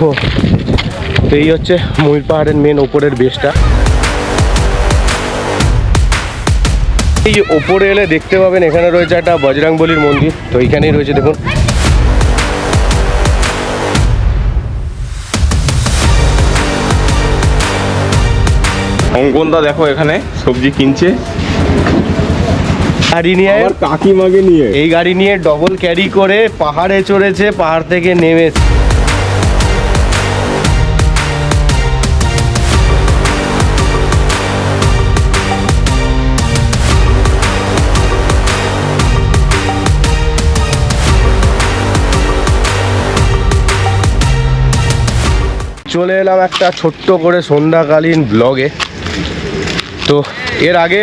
তো এই হচ্ছে ময়ূর পাহাড়ের মেন ওপরের বেসটা এই ওপরে এলে দেখতে পাবেন এখানে রয়েছে একটা বজরাংবলির মন্দির তো এইখানেই রয়েছে দেখুন। অঙ্কনদা দেখো এখানে সবজি কিনছে। গাড়ি নিয়ে কাকিমাকে নিয়ে। এই গাড়ি নিয়ে ডবল ক্যারি করে পাহাড়ে চড়েছে পাহাড় থেকে নেমেছে। চলে এলাম একটা ছোট্ট করে সন্ধ্যাকালীন ব্লগে তো এর আগে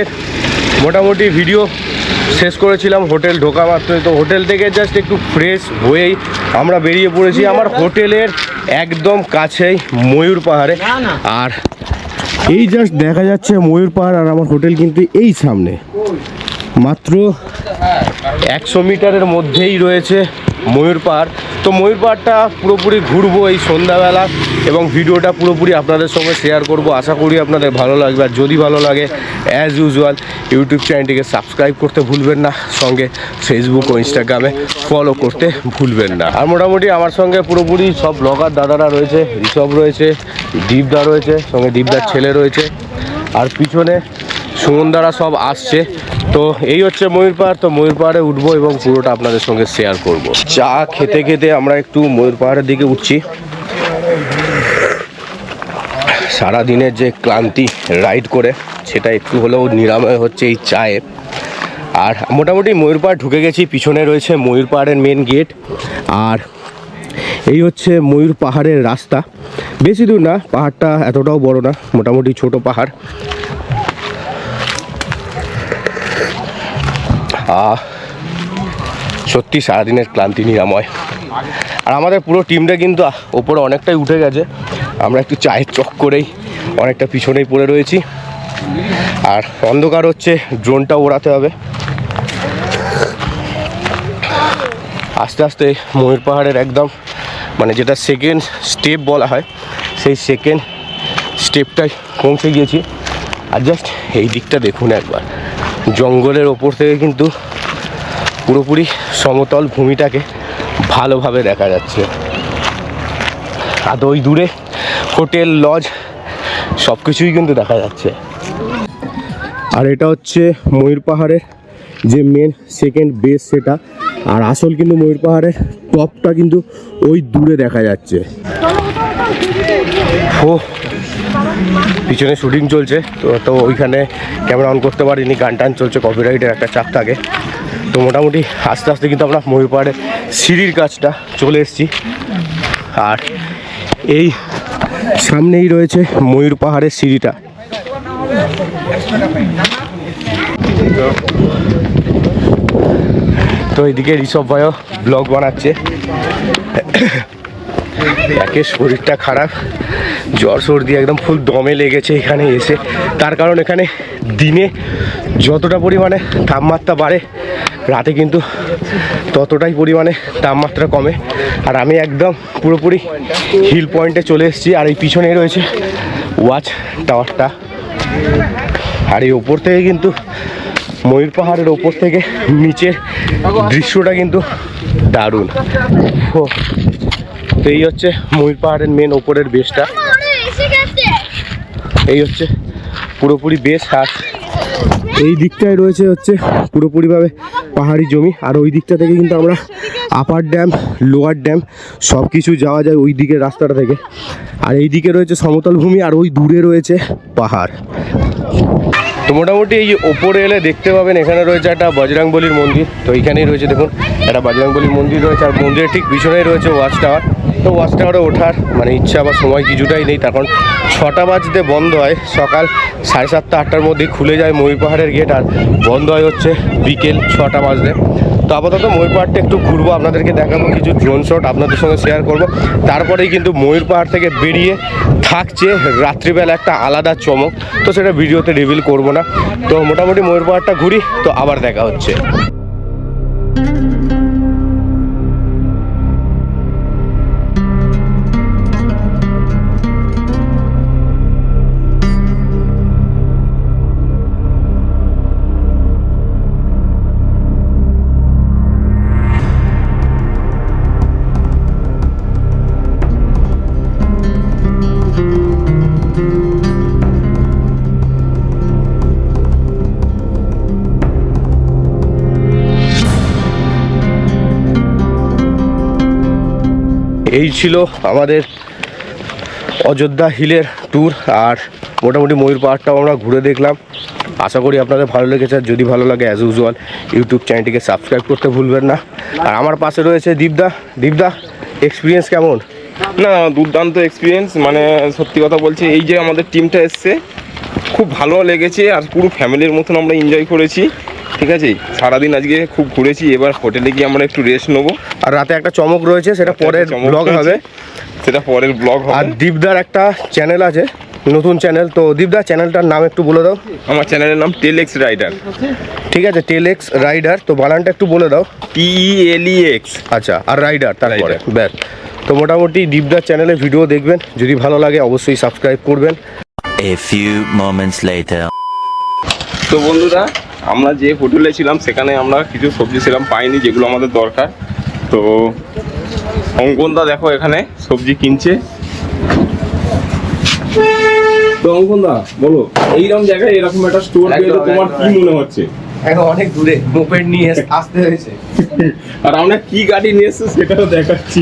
মোটামুটি ভিডিও শেষ করেছিলাম হোটেল ঢোকা মাত্রই। তো হোটেল থেকে জাস্ট একটু ফ্রেশ হয়েই আমরা বেরিয়ে পড়েছি আমার হোটেলের একদম কাছেই ময়ূর পাহাড়ে। আর এই জাস্ট দেখা যাচ্ছে ময়ূর পাহাড় আর আমার হোটেল কিন্তু এই সামনে। মাত্র একশো মিটারের মধ্যেই রয়েছে। ময়ূর পাহাড়। তো ময়ূর পাহাড়টা পুরোপুরি ঘুরবো এই সন্ধ্যাবেলা এবং ভিডিওটা পুরোপুরি আপনাদের সঙ্গে শেয়ার করব। আশা করি আপনাদের ভালো লাগবে। আর যদি ভালো লাগে অ্যাজ ইউজুয়াল ইউটিউব চ্যানেলটিকে সাবস্ক্রাইব করতে ভুলবেন না। সঙ্গে ফেসবুক ও ইনস্টাগ্রামে ফলো করতে ভুলবেন না। আর মোটামুটি আমার সঙ্গে পুরোপুরি সব ব্লগার দাদারা রয়েছে ঋষভ রয়েছে দীপদা রয়েছে সঙ্গে দীপদার ছেলে রয়েছে। আর পিছনে সুমনদারা সব আসছে। তো এই হচ্ছে ময়ূর পাহাড়। তো ময়ূর পাহাড়ে উঠবো এবং পুরোটা আপনাদের সঙ্গে শেয়ার করব। চা খেতে খেতে আমরা একটু ময়ূর পাহাড়ের দিকে উঠছি। সারাদিনের যে ক্লান্তি রাইড করে, সেটা একটু হলেও নিরাময় হচ্ছে এই চায়ে। আর মোটামুটি ময়ূর পাহাড় ঢুকে গেছি, পিছনে রয়েছে ময়ূর পাহাড়ের মেন গেট আর এই হচ্ছে ময়ূর পাহাড়ের রাস্তা। বেশি দূর না, পাহাড়টা এতটাও বড় না, মোটামুটি ছোট পাহাড়। সত্যি সারাদিনের ক্লান্তি, নিরাময়। আর আমাদের পুরো টিমটা কিন্তু ওপরে অনেকটাই উঠে গেছে। আমরা একটু চায়ের চক করেই অনেকটা পিছনেই পড়ে রয়েছি। আর অন্ধকার হচ্ছে ড্রোনটা ওড়াতে হবে। আস্তে আস্তে ময়ূর পাহাড়ের একদম মানে যেটা সেকেন্ড স্টেপ বলা হয়, সেই সেকেন্ড স্টেপটাই পৌঁছে গিয়েছি। আর জাস্ট এই দিকটা দেখুন একবার। জঙ্গলের ওপর থেকে কিন্তু পুরোপুরি সমতল ভূমিটাকে ভালোভাবে দেখা যাচ্ছে। আর ওই দূরে হোটেল, লজ সব কিছুই কিন্তু দেখা যাচ্ছে। আর এটা হচ্ছে ময়ূর পাহাড়ের যে মেন সেকেন্ড বেস সেটা। আর আসল কিন্তু ময়ূর পাহাড়ের টপটা কিন্তু ওই দূরে দেখা যাচ্ছে। ও, পিছনে শুটিং চলছে, তো তো ওইখানে ক্যামেরা অন করতে পারিনি, গান টান চলছে কপিরাইটের একটা চাপ থাকে। তো মোটামুটি আস্তে আস্তে কিন্তু আমরা ময়ূর পাহাড়ের সিঁড়ির কাজটা চলে এসেছি। আর এই সামনেই রয়েছে ময়ূর পাহাড়ের সিঁড়িটা। তো এইদিকে ঋষভ ভাইও ব্লগ বানাচ্ছে। একে শরীরটা খারাপ জ্বর সর্দি একদম ফুল দমে লেগেছে এখানে এসে। তার কারণ এখানে দিনে যতটা পরিমাণে তাপমাত্রা বাড়ে রাতে কিন্তু ততটাই পরিমাণে তাপমাত্রা কমে। আর আমি একদম পুরোপুরি হিল পয়েন্টে চলে এসেছি আর এই পিছনে রয়েছে ওয়াচ টাওয়ারটা আর এই ওপর থেকে কিন্তু ময়ূর পাহাড়ের ওপর থেকে নিচের দৃশ্যটা কিন্তু দারুণ। ও, এই হচ্ছে ময়ূর পাহাড়ের মেন ওপরের বেসটা এই হচ্ছে পুরোপুরি বেস আর এই দিকটায় রয়েছে হচ্ছে পুরোপুরিভাবে পাহাড়ি জমি। আর ওই দিকটা থেকে কিন্তু আমরা আপার ড্যাম লোয়ার ড্যাম সব কিছু যাওয়া যায় ওই দিকের রাস্তাটা থেকে। আর এই দিকে রয়েছে সমতল ভূমি আর ওই দূরে রয়েছে পাহাড়। তো মোটামুটি এই ওপরে এলে দেখতে পাবেন, এখানে রয়েছে একটা বজরাংবলির মন্দির। তো এইখানেই রয়েছে, দেখুন, একটা বজরাংবলির মন্দির রয়েছে, আর মন্দিরের ঠিক পিছনেই রয়েছে ওয়াচ টাওয়ার। তো ওয়াচ টাওয়ারে ওঠার মানে ইচ্ছা বা সময় কিছুটাই নেই। তখন ছটা বাজতে বন্ধ হয়, সকাল সাড়ে সাতটা, আটটার মধ্যে খুলে যায় ময়ূর পাহাড়ের গেট আর বন্ধ হয় হচ্ছে বিকেল ছটা বাজতে। তো আপাতত ময়ূর পাহাড়টা একটু ঘুরবো, আপনাদেরকে দেখাবো কিছু ড্রোন শট আপনাদের সঙ্গে শেয়ার করব। তারপরেই কিন্তু ময়ূর পাহাড় থেকে বেরিয়ে থাকছে রাত্রিবেলা একটা আলাদা চমক। তো সেটা ভিডিওতে রিভিল করব না। তো মোটামুটি ময়ূর পাহাড়টা ঘুরি, তো আবার দেখা হচ্ছে। এই ছিল আমাদের অযোধ্যা হিলের ট্যুর আর মোটামুটি ময়ূর পাহাড়টাও আমরা ঘুরে দেখলাম। আশা করি আপনাদের ভালো লেগেছে। আর যদি ভালো লাগে অ্যাজ ইউজুয়াল ইউটিউব চ্যানেলটিকে সাবস্ক্রাইব করতে ভুলবেন না। আর আমার পাশে রয়েছে দীপদা। দীপদা এক্সপিরিয়েন্স কেমন? না, দুর্দান্ত এক্সপিরিয়েন্স মানে সত্যি কথা বলছি, এই যে আমাদের টিমটা এসছে, খুব ভালো লেগেছে আর পুরো ফ্যামিলির মতন আমরা এনজয় করেছি। ঠিক আছে? সারাদিন আজকে খুব ঘুরেছি এবার হোটেলে গিয়ে আমরা একটু রেস্ট নেব। আর রাতে একটা চমক রয়েছে সেটা পরের চমক ব্লগ হবে। সেটা পরের ব্লগ হবে। আর দীপদার একটা চ্যানেল আছে নতুন চ্যানেল তো দীপদা চ্যানেলটার নাম একটু বলে দাও। আমার চ্যানেলের নাম টেলেক্স রাইডার ঠিক আছে টেলেক্স রাইডার তো বানানটা একটু বলে দাও। টিই এল ই এক্স আচ্ছা আর রাইডার তারপরে। ব্যাস। তো মোটামুটি দীপদার চ্যানেলে ভিডিও দেখবেন। যদি ভালো লাগে অবশ্যই সাবস্ক্রাইব করবেন। A few moments later. তো বন্ধুরা আমরা যে হোটেলে ছিলাম সেখানে আমরা কিছু সবজি সেরকম পাইনি যেগুলো আমাদের দরকার। তো অঙ্কনদা দেখো এখানে সবজি কিনছে। তো অঙ্কনদা বলো এইরকম জায়গায় এরকম একটা স্টোর পেলে তোমার কি মনে হচ্ছে? এখন অনেক দূরে মোপেড নিয়ে আসতে হয়েছে। আর আমরা কি গাড়ি নিয়ে এসছি সেটাও দেখাচ্ছি।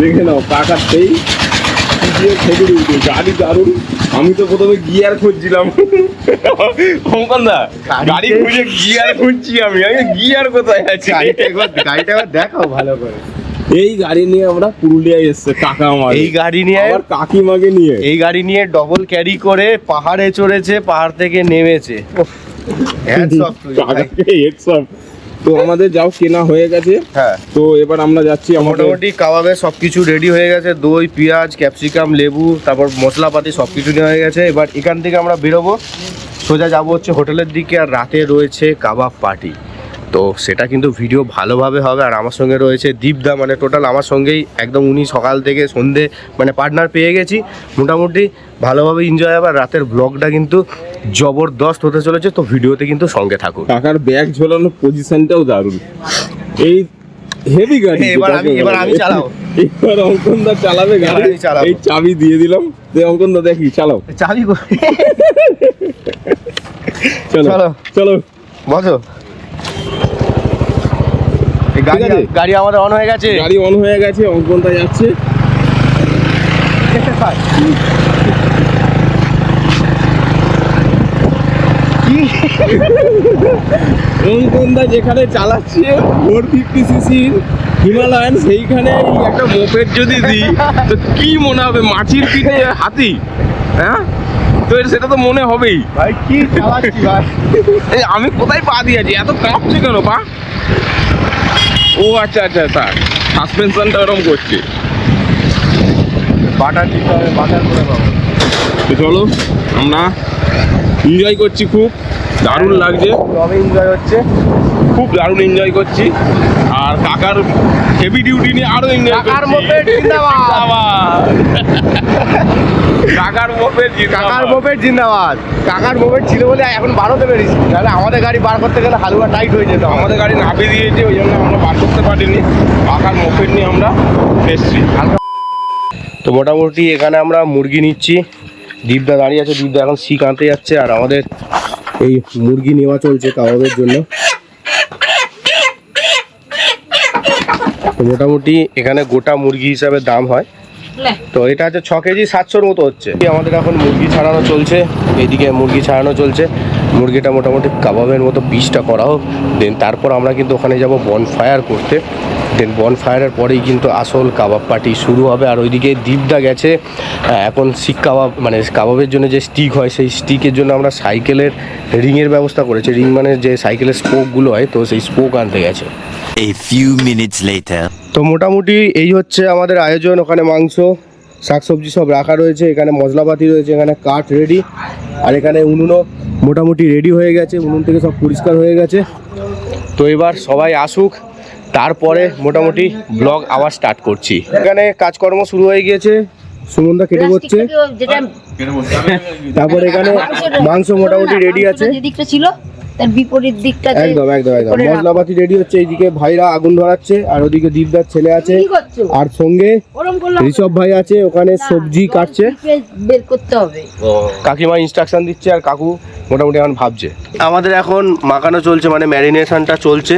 দেখে নাও পাকাতেই গিয়ে উঠে গাড়ি দারুণ আমি তো প্রথমে গিয়ার খুঁজছিলাম। গাড়ি খুঁজে গিয়ার খুঁজছি আমি। আমি গিয়ার কোথায় আছে? গাড়িটা একবার গাড়িটা একবার দেখাও ভালো করে। এই গাড়ি নিয়ে আমরা পুরুলিয়ায় এসছে কাকা আমার এই গাড়ি নিয়ে আমার কাকিমাকে নিয়ে। এই গাড়ি নিয়ে ডবল ক্যারি করে পাহাড়ে চড়েছে পাহাড় থেকে নেমেছে। উফ, hats তো আমাদের যাও কেনা হয়ে গেছে। হ্যাঁ। তো এবার আমরা যাচ্ছি মোটামুটি কাবাবে সব কিছু রেডি হয়ে গেছে। দই পেঁয়াজ ক্যাপসিকাম লেবু তারপর মশলাপাতি সব কিছু নেওয়া হয়ে গেছে। এবার এখান থেকে আমরা বেরোবো। সোজা যাব হচ্ছে হোটেলের দিকে আর রাতে রয়েছে কাবাব পার্টি তো সেটা কিন্তু ভিডিও ভালোভাবে হবে। আর আমার সঙ্গে রয়েছে দীপদা মানে টোটাল আমার সঙ্গেই একদম উনি সকাল থেকে সন্ধে মানে পার্টনার পেয়ে গেছি। মোটামুটি ভালোভাবে এনজয় হবে। আর রাতের ব্লগটা কিন্তু জবরদস্ত হতে চলেছে তো ভিডিওতে কিন্তু সঙ্গে থাকুন। টাকার ব্যাগ ঝোলানোর পজিশনটাও দারুণ। এই হেভি গাড়ি এবার আমি- এবার আমি চালাও। এবার অঙ্কনদা চালাবে গাড়ি। চালাবো। এই চাবি দিয়ে দিলাম। দে অঙ্কনদা দেখি চালাও। চাবি চলো চলো। চলো। বসো। গাড়ি গাড়ি আমাদের অন হয়ে গেছে। গাড়ি অন হয়ে গেছে অঙ্কনদা যাচ্ছে। অঙ্কনদা যেখানে চালাচ্ছে ফোর ফিফটি সিসির হিমালয়ান সেইখানে একটা মোপেড যদি দিই তো কি মনে হবে মাছির পিঠে হাতি? হ্যাঁ? তো সেটা তো মনে হবেই। ভাই কি চালাচ্ছি ভাই? এই আমি কোথায় পা দিয়েছি? এত কাঁপছে কেন পা? ও আচ্ছা আচ্ছা স্যার সাসপেনশনটা ওরকম করছে। বাটার দিতে হবে বাটার করে পাবো। তো চলো আমরা এনজয় করছি খুব। দারুণ লাগছে। তবে এনজয় হচ্ছে। খুব দারুণ এনজয় করছি। আর কাকার হেভি ডিউটি নিয়ে আরও এনজয় কাকার মোপেড জিন্দাবাদ। কাকার মোপেড কাকার মোপেড জিন্দাবাদ। কাকার মোপেড ছিল বলে এখন বারোতে বেরিয়েছি তাহলে আমাদের গাড়ি বার করতে গেলে হালুয়া টাইট হয়ে যেত আমাদের গাড়ি নাপে দিয়েছে ওই জন্য আমরা বার করতে পারিনি। কাকার মোপেড নিয়ে আমরা এসছি। তো মোটামুটি এখানে আমরা মুরগি নিচ্ছি। দীপদা দাঁড়িয়ে আছে দীপদা এখন শিখ আনতে যাচ্ছে আর আমাদের এই মুরগি নেওয়া চলছে কাবাবের জন্য। তো মোটামুটি এখানে গোটা মুরগি হিসাবে দাম হয়। তো এটা হচ্ছে ছ কেজি সাতশোর মতো হচ্ছে। আমাদের এখন মুরগি ছাড়ানো চলছে এইদিকে মুরগি ছাড়ানো চলছে। মুরগিটা মোটামুটি কাবাবের মতো পিসটা করা হোক দেন তারপর আমরা কিন্তু ওখানে যাব বন ফায়ার করতে। দেন বন ফায়ারের পরেই কিন্তু আসল কাবাব পার্টি শুরু হবে। আর ওইদিকে দীপদা গেছে। এখন শিক কাবাব মানে কাবাবের জন্য যে স্টিক হয় সেই স্টিকের জন্য আমরা সাইকেলের রিংয়ের ব্যবস্থা করেছি। রিং মানে যে সাইকেলের স্পোকগুলো হয় তো সেই স্পোক আনতে গেছে। A few minutes later. তো মোটামুটি এই হচ্ছে আমাদের আয়োজন। ওখানে মাংস শাকসবজি সব রাখা রয়েছে। এখানে মশলাপাতি রয়েছে এখানে কাঠ রেডি আর এখানে উনুনও মোটামুটি রেডি হয়ে গেছে। উনুন থেকে সব পরিষ্কার হয়ে গেছে। তো এবার সবাই আসুক। তারপরে মোটামুটি ব্লগ আবার স্টার্ট করছি। এখানে কাজকর্ম শুরু হয়ে গিয়েছে। সুমনদা কেটে করছে। যেটা তারপর এখানে মাংস মোটামুটি রেডি আছে। দিকটা ছিল তার বিপরীত দিকটা একদম একদম একদম। মশলাপাতি রেডি হচ্ছে এইদিকে ভাইরা আগুন ধরাচ্ছে আর ওদিকে দীপদার ছেলে আছে। আর সঙ্গে ঋষভ ভাই আছে ওখানে সবজি কাটছে। বের করতে হবে। কাকিমা ইনস্ট্রাকশন দিচ্ছে আর কাকু মোটামুটি এখন ভাবছে। আমাদের এখন মাখানো চলছে মানে ম্যারিনেশনটা চলছে।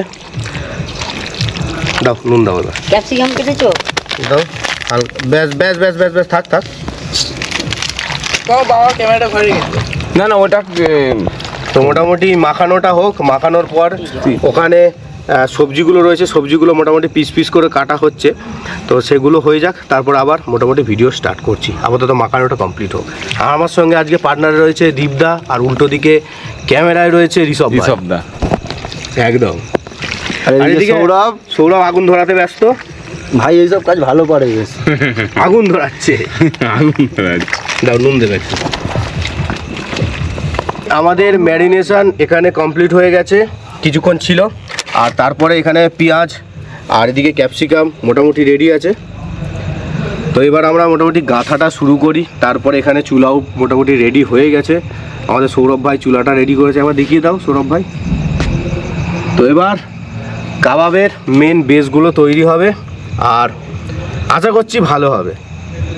দাও নুন দাও এবার। ক্যাপসিকাম কেটেছো? দাও ব্যাস ব্যাস ব্যাস ব্যাস ব্যাস থাক থাক। না না ওটা তো মোটামুটি মাখানোটা হোক মাখানোর পর ওখানে সবজিগুলো রয়েছে সবজিগুলো মোটামুটি পিস পিস করে কাটা হচ্ছে। তো সেগুলো হয়ে যাক তারপর আবার মোটামুটি ভিডিও স্টার্ট করছি। আপাতত মাখানোটা কমপ্লিট হোক। আর আমার সঙ্গে আজকে পার্টনার রয়েছে দীপদা আর উল্টো দিকে ক্যামেরায় রয়েছে ঋষভ ভাই। ঋষভদা একদম আর আর এদিকে এদিকে সৌরভ। সৌরভ আগুন ধরাতে ব্যস্ত। ভাই এইসব কাজ ভালো পারে বেশ। আগুন ধরাচ্ছে। দাও নুন দেবে আমাদের ম্যারিনেশন এখানে কমপ্লিট হয়ে গেছে কিছুক্ষণ ছিল। আর তারপরে এখানে পেঁয়াজ আর এদিকে ক্যাপসিকাম মোটামুটি রেডি আছে। তো এবার আমরা মোটামুটি গাঁথাটা শুরু করি। তারপরে এখানে চুলাও মোটামুটি রেডি হয়ে গেছে। আমাদের সৌরভ ভাই চুলাটা রেডি করেছে। আবার দেখিয়ে দাও সৌরভ ভাই। তো এবার কাবাবের মেন বেসগুলো তৈরি হবে আর আশা করছি ভালো হবে।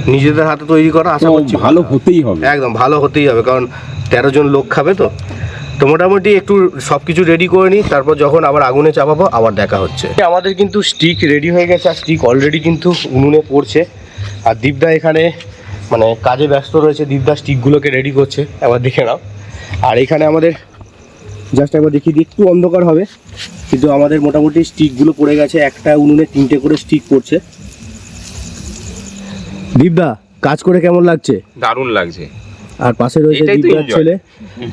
নিজেদের হাতে তৈরি করা আশা করছি ভালো হতেই হবে। একদম ভালো হতেই হবে কারণ তেরো জন লোক খাবে তো। তো মোটামুটি একটু সব কিছু রেডি করে নিই তারপর যখন আবার আগুনে চাপাবো আবার দেখা হচ্ছে। আমাদের কিন্তু স্টিক রেডি হয়ে গেছে আর স্টিক অলরেডি কিন্তু উনুনে পড়ছে। আর দীপদা এখানে মানে কাজে ব্যস্ত রয়েছে দীপদা স্টিকগুলোকে রেডি করছে। আবার দেখে নাও। আর এখানে আমাদের জাস্ট একবার দেখি দিই একটু অন্ধকার হবে। কিন্তু আমাদের মোটামুটি স্টিকগুলো পড়ে গেছে একটা উনুনে তিনটে করে স্টিক পড়ছে। দীপদা কাজ করে কেমন লাগছে? দারুণ লাগছে। আর পাশে রয়েছে দীপদার ছেলে।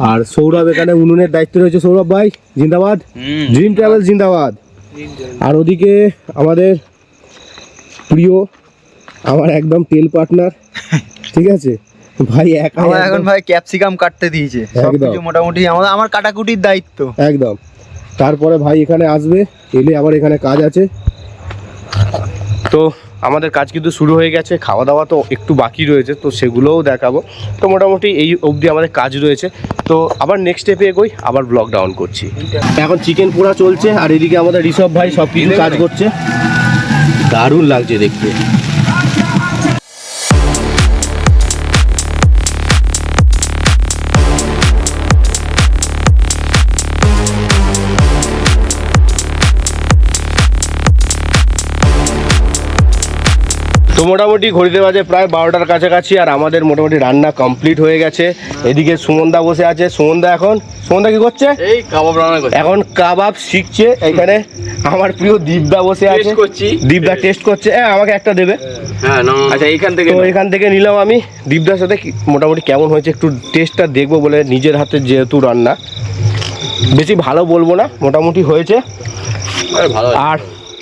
আর সৌরভ এখানে উনুনের দায়িত্ব রয়েছে। সৌরভ ভাই জিন্দাবাদ? ড্রিম ট্রাভেল জিন্দাবাদ। আর ওদিকে আমাদের প্রিয় আমার একদম তেল পার্টনার ঠিক আছে? ভাই একা আমার এখন ভাই ক্যাপসিকাম কাটতে দিয়েছে। সব একদম। কিছু মোটামুটি আমার আমার কাটাকুটির দায়িত্ব। একদম। তারপরে ভাই এখানে আসবে এলে আবার এখানে কাজ আছে। তো আমাদের কাজ কিন্তু শুরু হয়ে গেছে খাওয়া দাওয়া তো একটু বাকি রয়েছে তো সেগুলোও দেখাবো। তো মোটামুটি এই অবধি আমাদের কাজ রয়েছে। তো আবার নেক্সট স্টেপে এগোই আবার ব্লগ ডাউন করছি। এখন চিকেন পোড়া চলছে আর এদিকে আমাদের ঋষভ ভাই সব কিছু কাজ করছে। দারুণ লাগছে দেখতে। মোটামুটি ঘড়িতে বাজে প্রায় বারোটার কাছাকাছি আর আমাদের মোটামুটি রান্না কমপ্লিট হয়ে গেছে। এদিকে সুমনদা বসে আছে। সুমনদা এখন? সুমনদা কি করছে? এই কাবাব রান্না করছি। এখন কাবাব শিখছে। এখানে আমার প্রিয় দীপদা বসে আছে। দীপদা টেস্ট করছে। হ্যাঁ আমাকে একটা দেবে। হ্যাঁ আচ্ছা এইখান থেকে তো এখান থেকে নিলাম আমি। দীপদার সাথে মোটামুটি কেমন হয়েছে একটু টেস্টটা দেখব বলে নিজের হাতে যেহেতু রান্না। বেশি ভালো বলব না মোটামুটি হয়েছে। ভালো আর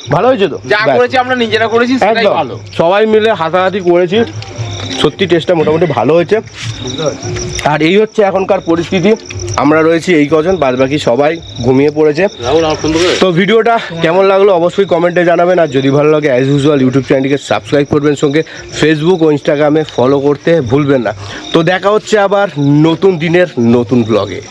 ভালো হয়েছে তো? যা করেছি আমরা নিজেরা করেছি সেটাই একদম। ভালো। সবাই মিলে হাতাহাতি করেছি। সত্যি টেস্টটা মোটামুটি ভালো হয়েছে। আর এই হচ্ছে এখনকার পরিস্থিতি। আমরা রয়েছি এই কজন বাদ বাকি সবাই ঘুমিয়ে পড়েছে। তো ভিডিওটা কেমন লাগল অবশ্যই কমেন্টে জানাবেন। আর যদি ভালো লাগে অ্যাজ ইউজুয়াল ইউটিউব চ্যানেলটিকে সাবস্ক্রাইব করবেন সঙ্গে। ফেসবুক ও ইনস্টাগ্রামে ফলো করতে ভুলবেন না। তো দেখা হচ্ছে আবার নতুন দিনের নতুন ব্লগে